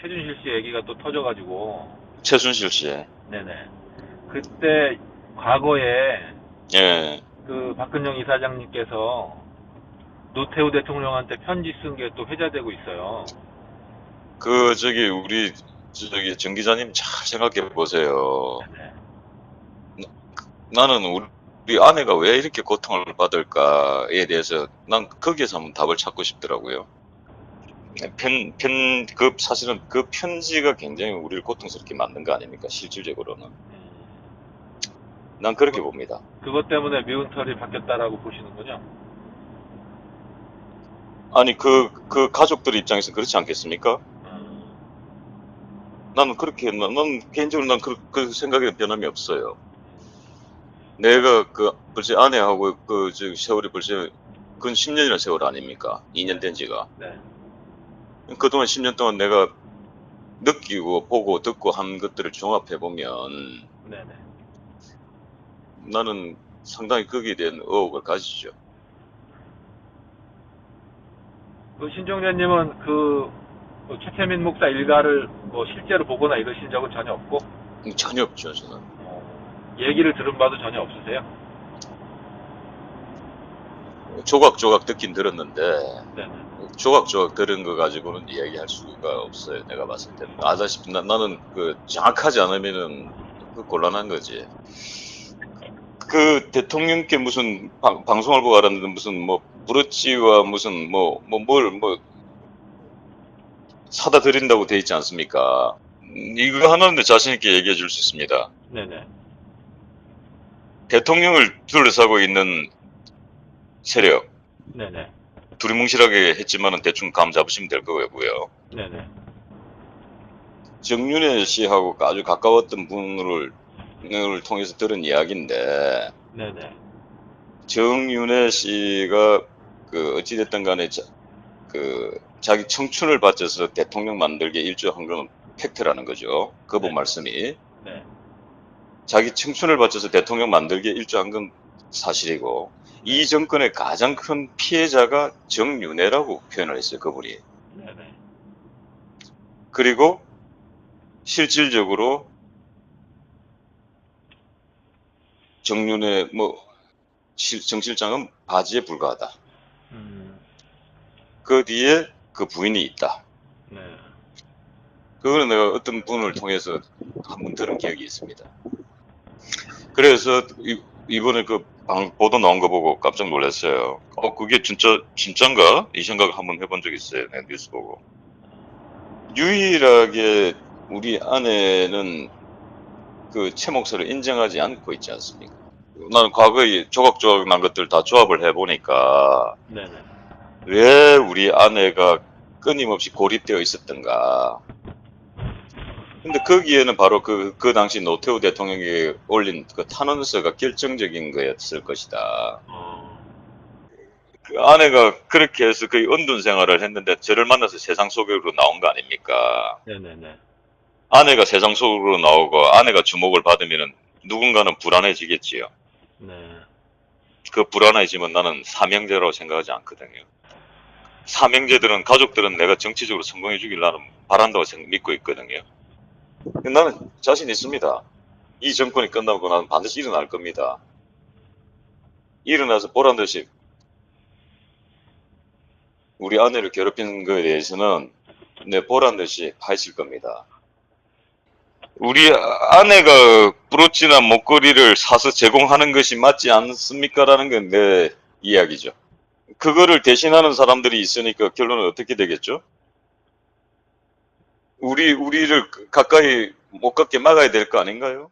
최준실 씨 얘기가 또 터져가지고 최순실 씨. 네네 그때 과거에 예. 그 박근영 이사장님께서 노태우 대통령한테 편지 쓴 게 또 회자되고 있어요. 그 저기 우리 저기 정 기자님 잘 생각해 보세요. 네. 나는 우리 아내가 왜 이렇게 고통을 받을까에 대해서 난 거기에서 한번 답을 찾고 싶더라고요. 편, 편, 그, 사실은 그 편지가 굉장히 우리를 고통스럽게 만든 거 아닙니까? 실질적으로는. 음, 난 그렇게 봅니다. 그것 때문에 미운 털이 바뀌었다라고 보시는군요. 아니, 그, 그 가족들 입장에서 그렇지 않겠습니까? 음, 나는 그렇게, 난, 난 개인적으로 난 그, 그 생각에 변함이 없어요. 내가 그, 벌써 아내하고 그, 저 세월이 벌써, 그건 10년이나 세월 아닙니까? 2년 된 지가. 네. 그동안 10년 동안 내가 느끼고 보고 듣고 한 것들을 종합해 보면 네네. 나는 상당히 거기에 대한 의혹을 가지죠. 그 신종래님은 그, 그 최태민 목사 일가를 뭐 실제로 보거나 이러신 적은 전혀 없고 전혀 없죠, 저는. 어, 얘기를 들은 바도 전혀 없으세요? 조각조각 듣긴 들었는데, 네네. 조각조각 들은 거 가지고는 이야기할 수가 없어요. 내가 봤을 때는. 아다시피 나, 나는 그 정확하지 않으면은 그 곤란한 거지. 그 대통령께 무슨 방, 방송을 보고 알았는데 무슨 뭐 브로치와 무슨 뭐 뭐뭘뭐 사다 드린다고 돼 있지 않습니까? 음, 이거 하나는 자신 있게 얘기해 줄 수 있습니다. 네네. 대통령을 둘러싸고 있는 세력 네네. 두리뭉실하게 했지만은 대충 감 잡으시면 될 거고요. 네네. 정윤회 씨하고 아주 가까웠던 분을 을 통해서 들은 이야기인데 네네. 정윤회 씨가 그 어찌됐든 간에 자, 그 자기 청춘을 바쳐서 대통령 만들기에 일조한 건 팩트라는 거죠. 그분 네. 말씀이 네. 자기 청춘을 바쳐서 대통령 만들기에 일조한 건 사실이고 이 정권의 가장 큰 피해자가 정윤회라고 표현을 했어요. 그분이. 네네. 그리고 실질적으로 정윤의 뭐 실- 정 실장은 바지에 불과하다. 음, 그 뒤에 그 부인이 있다. 네. 그거는 내가 어떤 분을 통해서 한 번 들은 기억이 있습니다. 그래서 이, 이번에 그 방, 보도 나온 거 보고 깜짝 놀랐어요. 어, 그게 진짜, 진짠가? 이 생각을 한번 해본 적 있어요. 내가 뉴스 보고. 유일하게 우리 아내는 그최 목사를 인정하지 않고 있지 않습니까? 나는 과거에 조각조각 난 것들 다 조합을 해보니까 네네. 왜 우리 아내가 끊임없이 고립되어 있었던가. 근데 거기에는 바로 그, 그 당시 노태우 대통령이 올린 그 탄원서가 결정적인 거였을 것이다. 어, 그 아내가 그렇게 해서 거의 은둔 생활을 했는데 저를 만나서 세상 속으로 나온 거 아닙니까? 네네네. 아내가 세상 속으로 나오고 아내가 주목을 받으면 누군가는 불안해지겠지요. 네. 그 불안해지면 나는 사명제라고 생각하지 않거든요. 사명제들은 가족들은 내가 정치적으로 성공해 주길 나는 바란다고 생- 믿고 있거든요. 나는 자신 있습니다. 이 정권이 끝나고 나면 반드시 일어날 겁니다. 일어나서 보란 듯이 우리 아내를 괴롭힌 거에 대해서는 내 보란 듯이 파헤칠 겁니다. 우리 아내가 브로치나 목걸이를 사서 제공하는 것이 맞지 않습니까? 라는 건 내 이야기죠. 그거를 대신하는 사람들이 있으니까 결론은 어떻게 되겠죠? 우리, 우리를 가까이 못 갖게 막아야 될 거 아닌가요?